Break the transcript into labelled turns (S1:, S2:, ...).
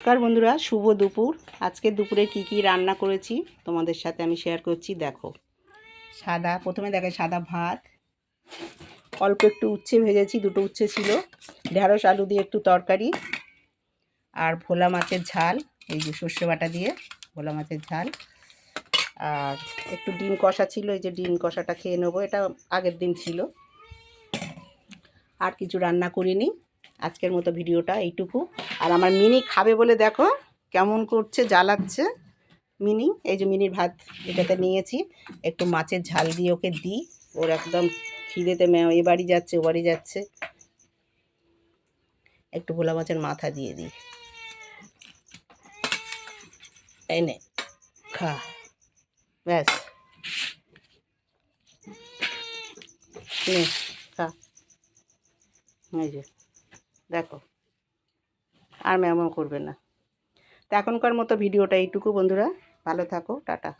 S1: নমস্কার বন্ধুরা, শুভ দুপুর। আজকে দুপুরে কি কি রান্না করেছি তোমাদের সাথে আমি শেয়ার করছি, দেখো। সাদা, প্রথমে দেখে সাদা ভাত। অল্প একটু উচ্ছে ভেজেছি, দুটো উচ্ছে ছিল। ঢেঁড়স, আলু দিয়ে একটু তরকারি। আর ভোলা মাছের ঝাল, এই যে সর্ষে বাটা দিয়ে ভোলা মাছের ঝাল। আর একটু ডিম কষা ছিল, এই যে ডিম কষাটা খেয়ে নেব, এটা আগের দিন ছিল। আর কিছু রান্না করিনি। আজকের মতো ভিডিওটা এইটুকু। আর আমার মিনি খাবে বলে দেখো কেমন করছে জ্বালাচ্ছে মিনি, এই যে মিনির ভাত এটাতে নিয়েছি। একটু মাছের ঝাল দিয়ে ওকে দিই। ওর একদম খিদেতে ম্যাও এ বাড়ি যাচ্ছে, ও বাড়ি যাচ্ছে। একটু ভোলা মাছের মাথা দিয়ে দিই। এই নে, খা। ব্যাস। নে, খা। এই যে। দেখো। আর ম্যামও করবে না। তো এখনকার মতো ভিডিওটা এইটুকু বন্ধুরা। ভালো থাকো টাটা।